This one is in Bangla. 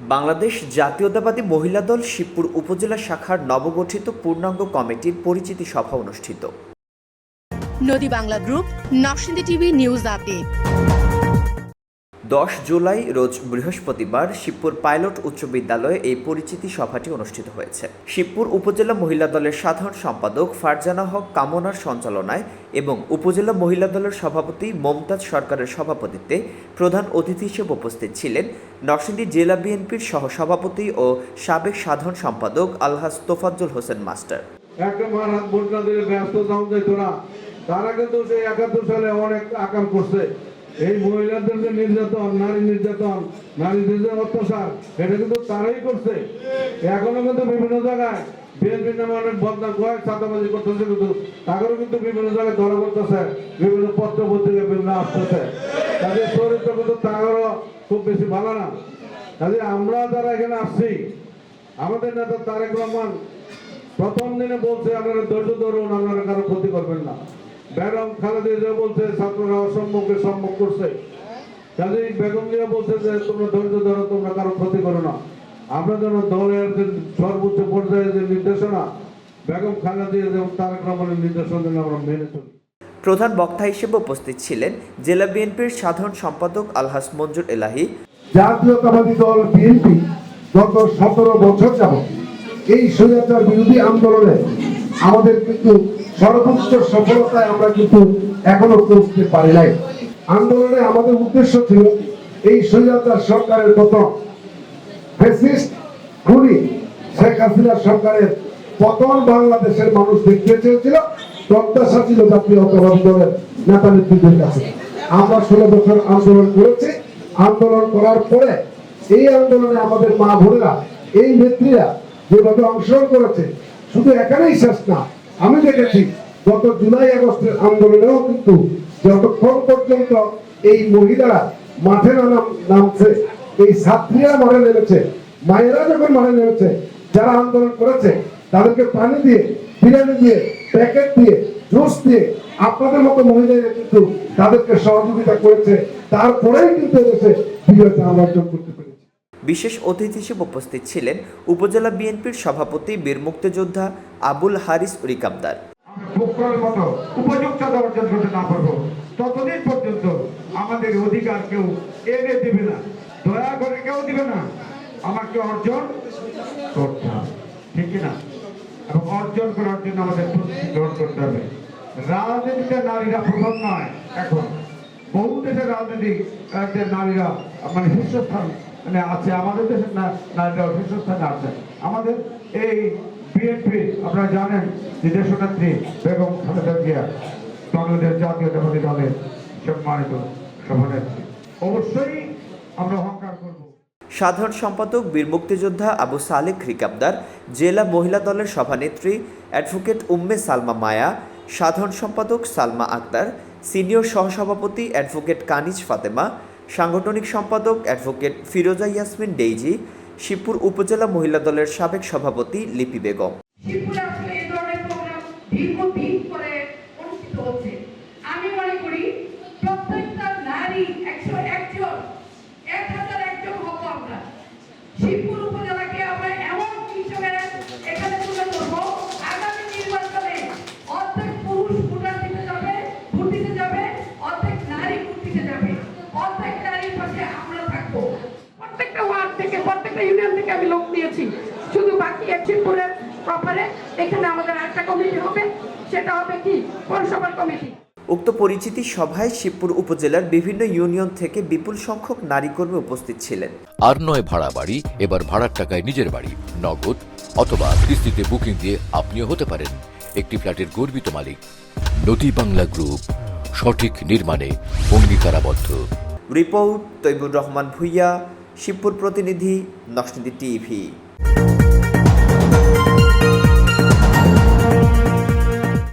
বাংলাদেশ জাতীয়তাবাদী মহিলা দল শিবপুর উপজেলা শাখার নবগঠিত পূর্ণাঙ্গ কমিটির পরিচিতি সভা অনুষ্ঠিত। নদী Bangla group, Narsingdi TV news update. দশ জুলাই রোজ বৃহস্পতিবার শিবপুর পাইলট উচ্চ বিদ্যালয়ে এই পরিচিতি সভাটি অনুষ্ঠিত হয়েছে। শিবপুর উপজেলা মহিলা দলের সাধারণ সম্পাদক ফারজানা হক কামনার সঞ্চালনায় এবং উপজেলা মহিলা দলের সভাপতি মমতাজ সরকারের সভাপতিত্বে প্রধান অতিথি হিসেবে উপস্থিত ছিলেন নরসিংদী জেলা বিএনপির সহসভাপতি ও সাবেক সাধারণ সম্পাদক আলহাজ তোফাজ্জল হোসেন মাস্টার। তারা কিন্তু সেই একাত্তর সালে অনেক আকাম করছে। এই মহিলাদের যে নির্যাতন, নারী নির্যাতন, নারীদের যে অত্যাচার, এটা কিন্তু তারাই করছে। এখনও কিন্তু বিভিন্ন জায়গায় বিএনপি নামে অনেক বদনাম কয়েক ছাত্রবাজি করতেছে কিন্তু তাদেরও কিন্তু বিভিন্ন জায়গায় ধরা করতেছে বিভিন্ন পত্র পত্রিকা বিভিন্ন আসতেছে। তাদের চরিত্র কিন্তু তাদেরও খুব বেশি ভালো না। কাজে আমরা যারা এখানে আসছি, আমাদের নেতা তারেক রহমান প্রথম দিনে বলছে, আপনারা ধৈর্য ধরুন, আপনারা কারও ক্ষতি করবেন না। বেগম খালেদা জিয়া বলছে ছাত্ররা অসম্মুখে সম্মুখ করছে। কাজেই বেগম জিয়া বলছে যে তোমরা ধৈর্য ধরো তোমরা কারও ক্ষতি করো না। আমরা যেন দলের যে সর্বোচ্চ পর্যায়ে যে নির্দেশনা বেগম খালেদা জিয়া যেমন তারেক রহমানের নির্দেশনা যেন আমরা মেনে চলি। প্রধান বক্তা হিসেবে উপস্থিত ছিলেন জেলা বিএনপির সাধারণ সম্পাদক আলহাস মঞ্জুর এলাহি। জাতীয়তাবাদী দল বিএনপি গত সতেরো বছর যাবত এই স্বৈরাচার বিরোধী আন্দোলনে আমাদের কিন্তু সর্বোচ্চ সফলতায় আমরা কিন্তু এখনও পৌঁছতে পারি নাই। আন্দোলনে আমাদের উদ্দেশ্য ছিল এই স্বৈরাচার সরকারের ফ্যাসিস্ট খুনি শেখ হাসিনা সরকারের পতন বাংলাদেশের মানুষ দেখতে চেয়েছিল, প্রত্যাশা ছিল জাতীয়তাবাদী দলের নেতা নেত্রীদের কাছে। আমরা ষোলো বছর আন্দোলন করেছি। আন্দোলন করার পরে এই আন্দোলনে আমাদের মা বোনেরা, এই নেত্রীরা যেভাবে অংশগ্রহণ করেছে, শুধু এখানেই শেষ না আমি দেখেছি, গত জুলাই আগস্টের আন্দোলনেও কিন্তু যতক্ষণ পর্যন্ত এই মহিলারা মাঠে নাম, নামছে, এই ছাত্রীরা মাঠে নেমেছে, মায়েরা যখন মাঠে নেমেছে, যারা আন্দোলন করেছে, তাদেরকে পানি দিয়ে, বিরিয়ানি দিয়ে, প্যাকেট দিয়ে, জুস দিয়ে, আপনাদের মতো মহিলারা কিন্তু তাদেরকে সহযোগিতা করেছে, তারপরেই কিন্তু এদেশে বিজয়টা আমরা অর্জন করতে পেরেছি। বিশেষ অতিথি হিসেবে উপস্থিত ছিলেন উপজেলা বিএনপির সভাপতি বীর মুক্তিযোদ্ধা আবুল হারিস রিকাবদার উপযুক্ততা অর্জন না পর্যন্ত আমাদের অধিকার কেউ দিবে না। করে কেউ দিবে না। আমাকে অর্জন ঠিক না অর্জন করার জন্য আমাদের রাজনীতিতে নারীরা প্রথম নয় এখন। বহু দেশের রাজনীতি নারীরা মানে শীর্ষস্থান মানে আছে আমাদের দেশের না- নারীরা শীর্ষস্থানে আছে। আমাদের এই বিএনপি, আপনারা জানেন যে দেশনেত্রী বেগম খালেদা জিয়া বাংলাদেশ জাতীয়তাবাদী দলের সম্মানিত সভানেত্রী। অবশ্যই আমরা অহংকার করব। সাধারণ সম্পাদক, বীর মুক্তিযোদ্ধা আবু সালেক রিকাবদার, জেলা মহিলা দলের সভানেত্রী, অ্যাডভোকেট উম্মে সালমা মায়া, সাধারণ সম্পাদক সালমা আক্তার সিনিয়র সহসভাপতি অ্যাডভোকেট কানিজ ফাতেমা সাংগঠনিক সম্পাদক অ্যাডভোকেট ফিরোজা ইয়াসমিন ডেইজি, শিবপুর উপজেলা মহিলা দলের সাবেক সভাপতি লিপি বেগম। শিবপুরে প্রপারে এখানে আমাদের একটা কমিটি হবে সেটা হবে কি? পৌরসভার কমিটি উক্ত পরিচিতি সভায় শিবপুর উপজেলার বিভিন্ন ইউনিয়ন থেকে বিপুল সংখ্যক নারী কর্মী উপস্থিত ছিলেন। আর নয় ভাড়া বাড়ি এবার ভাড়ার টাকায় নিজের বাড়ি নগদ অথবা কিস্তিতে বুকিং দিয়ে আপনিও হতে পারেন একটি ফ্ল্যাটের গর্বিত মালিক। নদী বাংলা গ্রুপ সঠিক নির্মাণে অঙ্গীকারাবদ্ধ। রিপোর্ট তৈবুর রহমান ভুইয়া শিবপুর প্রতিনিধি নকশিন্দি টিভি।